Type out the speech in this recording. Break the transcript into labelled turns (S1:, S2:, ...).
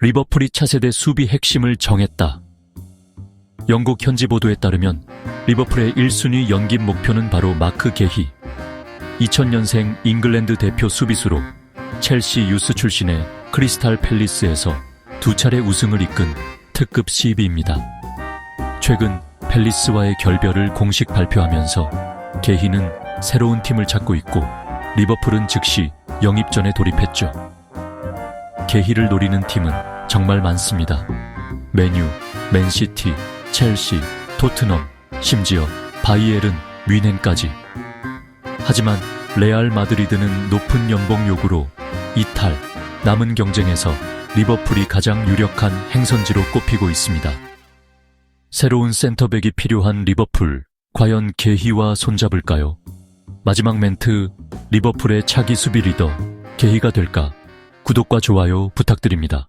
S1: 리버풀이 차세대 수비 핵심을 정했다. 영국 현지 보도에 따르면 리버풀의 1순위 연기 목표는 바로 마크 게히. 2000년생 잉글랜드 대표 수비수로 첼시 유스 출신의 크리스탈 팰리스에서 두 차례 우승을 이끈 특급 CB입니다. 최근 팰리스와의 결별을 공식 발표하면서 게히는 새로운 팀을 찾고 있고 리버풀은 즉시 영입전에 돌입했죠. 게히를 노리는 팀은 정말 많습니다. 메뉴, 맨시티, 첼시, 토트넘, 심지어 바이에른, 뮌헨까지. 하지만 레알 마드리드는 높은 연봉 요구로 이탈, 남은 경쟁에서 리버풀이 가장 유력한 행선지로 꼽히고 있습니다. 새로운 센터백이 필요한 리버풀, 과연 게히와 손잡을까요? 마지막 멘트, 리버풀의 차기 수비 리더, 게히가 될까? 구독과 좋아요 부탁드립니다.